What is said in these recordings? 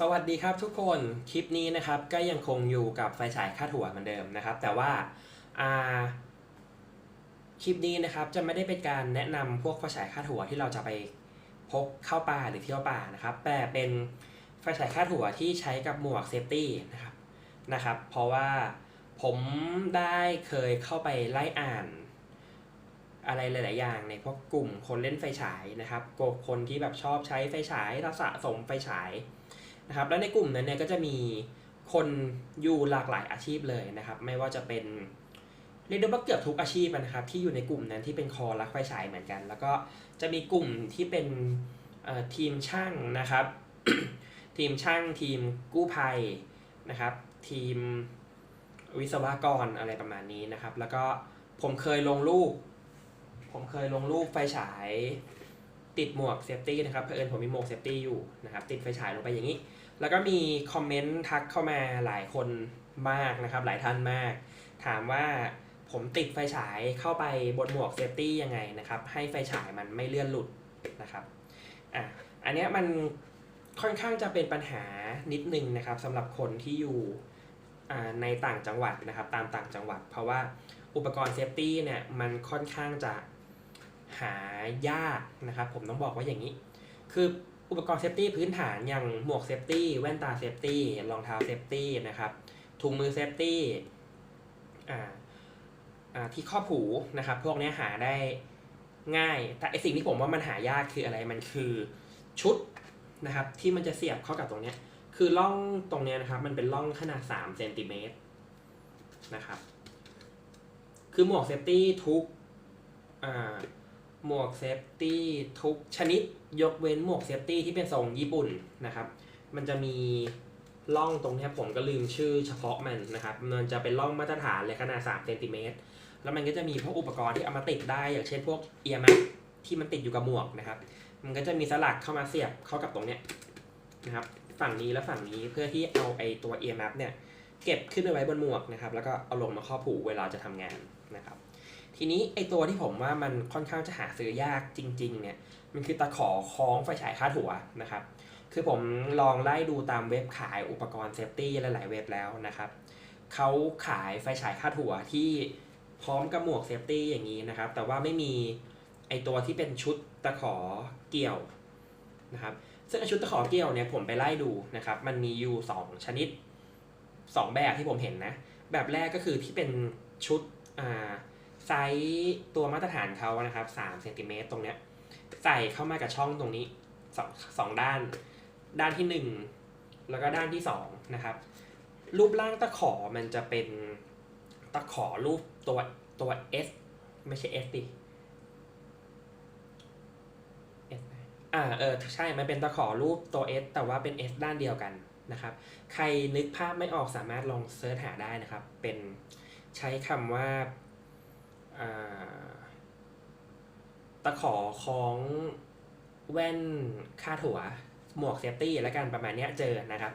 สวัสดีครับทุกคนคลิปนี้นะครับก็ยังคงอยู่กับไฟฉายคาดหัวเหมือนเดิมนะครับ แต่ว่าคลิปนี้นะครับจะไม่ได้เป็นการแนะนำพวกไฟฉายคาดหัวที่เราจะไปพกเข้าป่าหรือเที่ยวป่านะครับแต่เป็นไฟฉายคาดหัวที่ใช้กับหมวกเซฟตี้นะครับนะครับ เพราะว่าผมได้เคยเข้าไปไล่อ่าน อะไรหลาย ๆ อย่างในพวกกลุ่มคนเล่นไฟฉายนะครับกลุ่มคนที่แบบชอบใช้ไฟฉายสะสมไฟฉาย นะครับแล้วในกลุ่มนั้นเนี่ยก็จะมีคนอยู่หลากหลายอาชีพเลยนะครับ ไม่ว่าจะเป็นเรียกได้ว่าเกือบทุกอาชีพนะครับที่อยู่ในกลุ่มนั้นที่เป็นคอรักไฟฉายเหมือนกัน แล้วก็จะมีกลุ่มที่เป็นทีมช่างนะครับ ทีมช่างทีมกู้ภัยนะครับ ทีมวิศวกรอะไรประมาณนี้นะครับ แล้วก็ผมเคยลงรูป ผมเคยลงรูปไฟฉาย ติดหมวกเซฟตี้นะครับเผอิญผมมีหมวกเซฟตี้อยู่นะครับติดไฟฉายลงไปอย่างนี้ แล้วก็มีคอมเมนต์ทักเข้ามาหลายคนมากนะครับ หลายท่านมาก ถามว่าผมติดไฟฉายเข้าไปบนหมวกเซฟตี้ยังไงนะครับ ให้ไฟฉายมันไม่เลื่อนหลุดนะครับอะอันนี้มันค่อนข้างจะเป็นปัญหานิดนึงนะครับสำหรับคนที่อยู่ในต่างจังหวัดนะครับ ตามต่างจังหวัด เพราะว่าอุปกรณ์เซฟตี้เนี่ยมันค่อนข้างจะ หายากนะครับ ผมต้องบอกว่าอย่างนี้ คืออุปกรณ์เซฟตี้พื้นฐานอย่างหมวกเซฟตี้แว่นตาเซฟตี้รองเท้าเซฟตี้นะครับถุงมือเซฟตี้อ่าอ่าที่ข้อผูนะครับ พวกนี้หาได้ง่าย แต่ไอสิ่งที่ผมว่ามันหายากคืออะไรมันคือชุดนะครับ ที่มันจะเสียบเข้ากับตรงเนี้ย คือร่องตรงเนี้ยนะครับ มันเป็นร่องขนาด3เซนติเมตรนะครับ คือหมวกเซฟตี้ทุกอ่า หมวกเซฟตี้ทุกชนิดยกเว้นหมวกเซฟตี้ที่เป็นทรงญี่ปุ่นนะครับ มันจะมีร่องตรงนี้ผมก็ลืมชื่อเฉพาะมันนะครับ มันจะเป็นร่องมาตรฐานเลยขนาด3เซนติเมตรแล้วมันก็จะมีพวกอุปกรณ์ที่เอามาติดได้ อย่างเช่นพวกเอียร์แม็กที่มันติดอยู่กับหมวกนะครับ มันก็จะมีสลักเข้ามาเสียบเข้ากับตรงเนี้ยนะครับฝั่งนี้และฝั่งนี้เพื่อที่เอาไอตัวเอียร์แม็กเนี่ยเก็บขึ้นไปไว้บนหมวกนะครับ แล้วก็เอาลงมาครอบผูเวลาจะทำงานนะครับ ทีนี้ไอตัวที่ผมว่ามันค่อนข้างจะหาซื้อยากจริง ๆ เนี่ยมันคือตะขอคล้องไฟฉายคาดหัวนะครับ คือผมลองไล่ดูตามเว็บขายอุปกรณ์เซฟตี้หลายๆเว็บแล้วนะครับเขาขายไฟฉายคาดหัวที่พร้อมกับหมวกเซฟตี้อย่างนี้นะครับ แต่ว่าไม่มีไอตัวที่เป็นชุดตะขอเกี่ยวนะครับซึ่งชุดตะขอเกี่ยวเนี่ยผมไปไล่ดูนะครับ มันมีอยู่ 2 ชนิด 2 แบบที่ผมเห็นนะ แบบแรกก็คือที่เป็นชุดอ่า ไซส์ตัวมาตรฐานเขานะครับ3เซนติเมตรตรงเนี้ยใส่เข้ามากับช่องตรงนี้สองสองด้าน ด้านที่ 1 แล้วก็ด้านที่2นะครับ รูปร่างตะขอมันจะเป็นตะขอรูปตัวตัว S ไม่ใช่ S ดิ S อ่าเออใช่ มันเป็นตะขอรูปตัว S แต่ว่าเป็น S ด้านเดียวกันนะครับ ใครนึกภาพไม่ออกสามารถลองเซิร์ชหาได้นะครับ เป็นใช้คำว่าอ่า ตะขอของแว่นคาดหัว หมวกเซฟตี้และกันประมาณนี้เจอนะครับ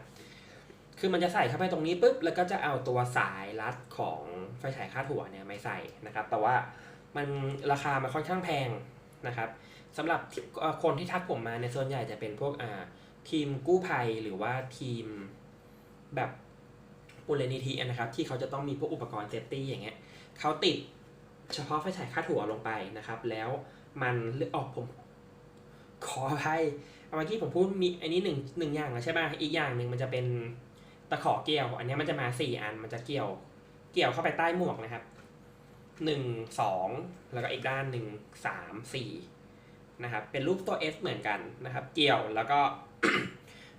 คือมันจะใส่เข้าไปตรงนี้ปุ๊บ แล้วก็จะเอาตัวสายรัดของไฟฉายคาดหัวเนี่ยไม่ใส่นะครับ แต่ว่ามันราคามันค่อนข้างแพงนะครับสำหรับคนที่ทักผมมาในส่วนใหญ่จะเป็นพวกอ่าทีมกู้ภัยหรือว่าทีมแบบมูลนิธินะครับ ที่เขาจะต้องมีพวกอุปกรณ์เซฟตี้อย่างเงี้ยเขาติด เฉพาะไฟฉายคาดหัวลงไปนะครับ แล้วมันอออกผมขออภัยเมื่อกี้ผมพูดมีอันนี้หนึ่งหนึ่งอย่างแล้วใช่ป่ะอีกอย่างหนึ่งมันจะเป็นตะขอเกี่ยว อันนี้มันจะมาสี่อันมันจะเกี่ยว เกี่ยวเข้าไปใต้หมวกนะครับหนึ่งสองแล้วก็อีกด้านหนึ่งสามสี่นะครับ เป็นรูปตัว S เหมือนกันนะครับ เกี่ยวแล้วก็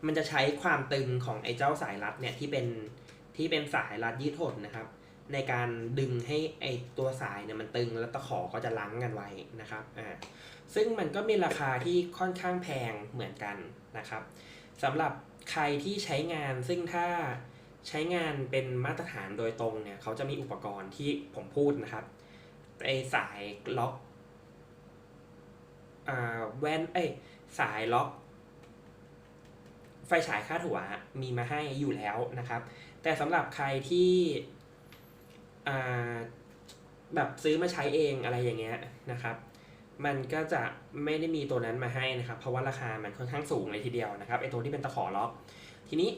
มันจะใช้ความตึงของไอ้เจ้าสายรัดเนี่ยที่เป็นที่เป็นสายรัดยืดหดนะครับ ในการดึงให้ไอตัวสายเนี่ยมันตึงแล้วตะขอก็จะลังกันไว้นะครับอ่าซึ่งมันก็มีราคาที่ค่อนข้างแพงเหมือนกันนะครับสำหรับใครที่ใช้งานซึ่งถ้าใช้งานเป็นมาตรฐานโดยตรงเนี่ยเขาจะมีอุปกรณ์ที่ผมพูดนะครับไอสายล็อกอ่าแว่นเอ้ยสายล็อกไฟฉายคาดหัวมีมาให้อยู่แล้วนะครับ แต่สำหรับใครที่ แบบซื้อมาใช้เองอะไรอย่างเงี้ยนะครับ มันก็จะไม่ได้มีตัวนั้นมาให้นะครับ เพราะว่าราคามันค่อนข้างสูงเลยทีเดียวนะครับไอตัวที่เป็นตะขอล็อก ทีนี้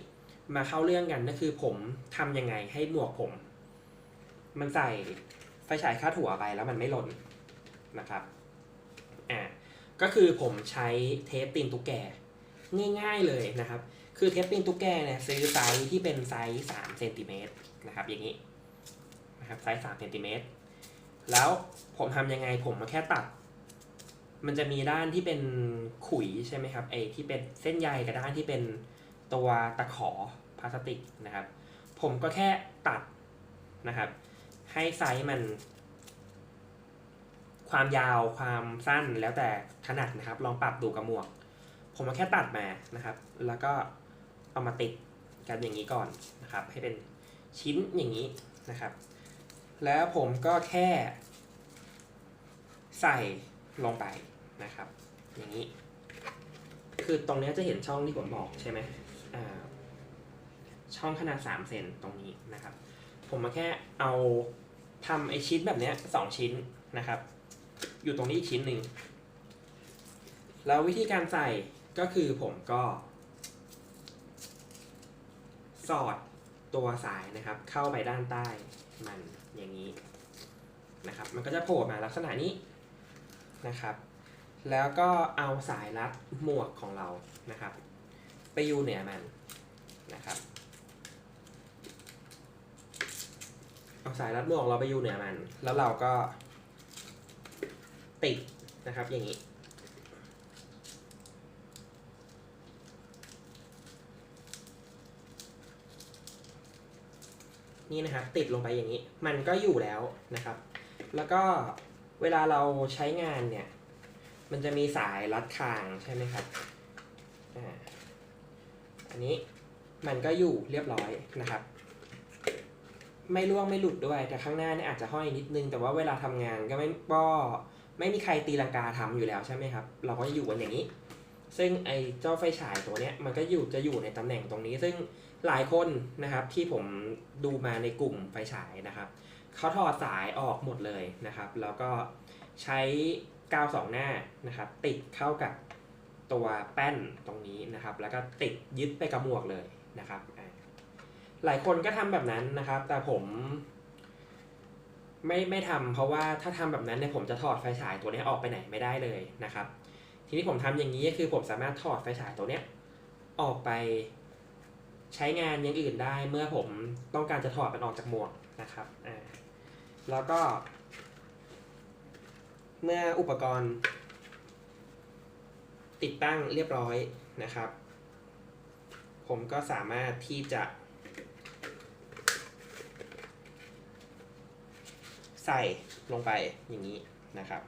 มาเข้าเรื่องกันก็คือผมทำยังไงให้หมวกผม มันใส่ไฟฉายคาดหัวไปแล้วมันไม่หล่นนะครับอ่าก็คือผมใช้เทปตีนตุ๊กแกง่าย ๆเลยนะครับ คือเทปตีนตุ๊กแกเนี่ยซื้อไซส์ที่เป็นไซส์3เซนติเมตรนะครับอย่างนี้ นะครับไซส์3เซนติเมตรแล้วผมทำยังไงผมมาแค่ตัด มันจะมีด้านที่เป็นขุยใช่ไหมครับไอ้ที่เป็นเส้นใยกับด้านที่เป็นตัวตะขอพลาสติกนะครับ ผมก็แค่ตัดนะครับ ให้ไซส์มัน ความยาวความสั้นแล้วแต่ถนัดนะครับ ลองปรับดูกับหมวก ผมมาแค่ตัดมานะครับ แล้วก็เอามาติดกันอย่างนี้ก่อนนะครับ ให้เป็นชิ้นอย่างนี้นะครับ แล้วผมก็แค่ใส่ลงไปนะครับ อย่างนี้ คือตรงนี้จะเห็นช่องที่ผมบอกใช่ไหมช่องขนาด 3 เซนตรงนี้นะครับ ผมมาแค่เอาทำไอชิ้นแบบนี้สองชิ้นนะครับ อยู่ตรงนี้อีกชิ้นหนึ่ง แล้ววิธีการใส่ก็คือผมก็ สอดตัวสายนะครับ เข้าไปด้านใต้มัน อย่างนี้นะครับ มันก็จะโผล่มาลักษณะนี้นะครับ แล้วก็เอาสายรัดหมวกของเรานะครับ ไปอยู่เหนือมันนะครับ เอาสายรัดหมวกเราไปอยู่เหนือมัน แล้วเราก็ติดนะครับอย่างนี้ นี่นะครับติดลงไปอย่างนี้ มันก็อยู่แล้วนะครับ แล้วก็เวลาเราใช้งานเนี่ย มันจะมีสายรัดคางใช่ไหมครับอ่าอันนี้มันก็อยู่เรียบร้อยนะครับ ไม่ร่วงไม่หลุดด้วย แต่ข้างหน้าเนี่ยอาจจะห้อยนิดนึง แต่ว่าเวลาทำงานก็ไม่ก็ไม่มีใครตีลังกาทำอยู่แล้วใช่ไหมครับ เราก็จะอยู่กันอย่างนี้ ซึ่งไอ้เจ้าไฟฉายตัวเนี้ยมันก็อยู่จะอยู่ในตำแหน่งตรงนี้ ซึ่ง หลายคนนะครับที่ผมดูมาในกลุ่มไฟฉายนะครับเขาถอดสายออกหมดเลยนะครับ แล้วก็ใช้กาวสองหน้านะครับ ติดเข้ากับตัวแป้นตรงนี้นะครับ แล้วก็ติดยึดไปกับหมวกเลยนะครับหลายคนก็ทำแบบนั้นนะครับ แต่ผมไม่ไม่ทำเพราะว่าถ้าทำแบบนั้นเนี่ยผมจะถอดไฟฉายตัวนี้ออกไปไหนไม่ได้เลยนะครับ ทีนี้ผมทำอย่างนี้ก็คือผมสามารถถอดไฟฉายตัวเนี้ออกไป ใช้งานอย่างอื่นได้เมื่อผมต้องการจะถอดมันออกจากหมวกนะครับอ่าแล้วก็ เมื่ออุปกรณ์ ติดตั้งเรียบร้อยนะครับ ผมก็สามารถที่จะใส่ลงไปอย่างนี้นะครับ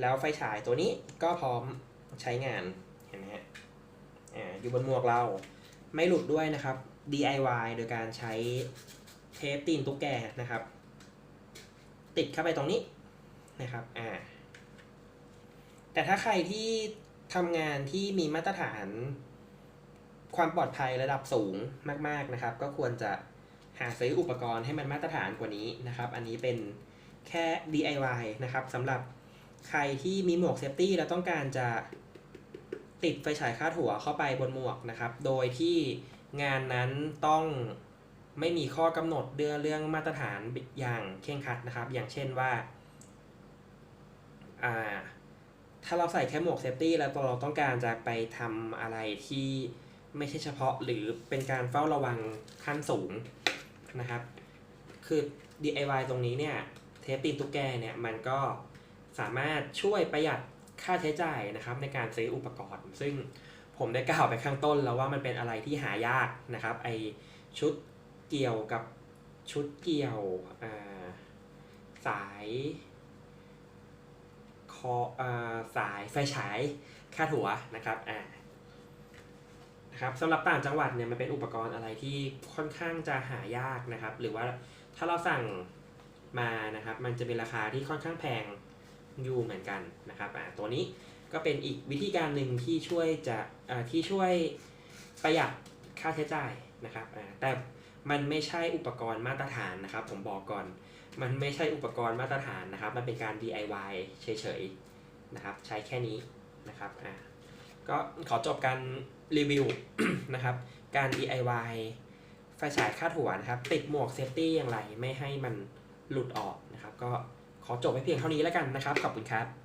แล้วไฟฉายตัวนี้ก็พร้อมใช้งานเห็นไหมฮะ อ่า อยู่บนหมวกเรา ไม่หลุดด้วยนะครับ DIY โดยการใช้เทปตีนตุ๊กแกนะครับ ติดเข้าไปตรงนี้นะครับอ่าแต่ถ้าใครที่ทำงานที่มีมาตรฐานความปลอดภัยระดับสูงมากๆนะครับ ก็ควรจะหาซื้ออุปกรณ์ให้มันมาตรฐานกว่านี้นะครับ อันนี้เป็นแค่ DIY นะครับสำหรับใครที่มีหมวกเซฟตี้แล้วต้องการจะ ติดไฟฉายคาดหัวเข้าไปบนหมวกนะครับ โดยที่งานนั้นต้องไม่มีข้อกำหนดเรื่องเรื่องมาตรฐานอย่างเคร่งครัดนะครับ อย่างเช่นว่าอ่าถ้าเราใส่แค่หมวกเซฟตี้แล้วเราต้องการจะไปทำอะไรที่ไม่ใช่เฉพาะหรือเป็นการเฝ้าระวังขั้นสูงนะครับ คือ DIY ตรงนี้เนี่ย เทปตีนตุ๊กแกเนี่ย มันก็สามารถช่วยประหยัด ค่าใช้จ่ายนะครับในการซื้ออุปกรณ์ ซึ่งผมได้กล่าวไปข้างต้นแล้วว่ามันเป็นอะไรที่หายากนะครับไอชุดเกี่ยวกับชุดเกี่ยวสายคออสายไฟฉายคาดหัวนะครับอ่านะครับสำหรับต่างจังหวัดเนี่ยมันเป็นอุปกรณ์อะไรที่ค่อนข้างจะหายากนะครับ หรือว่าถ้าเราสั่งมานะครับ มันจะเป็นราคาที่ค่อนข้างแพง อยู่เหมือนกันนะครับอ่าตัวนี้ก็เป็นอีกวิธีการหนึ่งที่ช่วยจะอ่าที่ช่วยประหยัดค่าใช้จ่ายนะครับอ่าแต่มันไม่ใช่อุปกรณ์มาตรฐานนะครับ ผมบอกก่อน มันไม่ใช่อุปกรณ์มาตรฐานนะครับ มันเป็นการ DIY เฉยๆนะครับ ใช้แค่นี้นะครับอ่าก็ขอจบการรีวิวนะครับ การ DIY ไฟฉายคาดหัวนะครับ ติดหมวกเซฟตี้อย่างไรไม่ให้มันหลุดออกนะครับ ก็ ขอจบไปเพียงเท่านี้แล้วกันนะครับ ขอบคุณครับ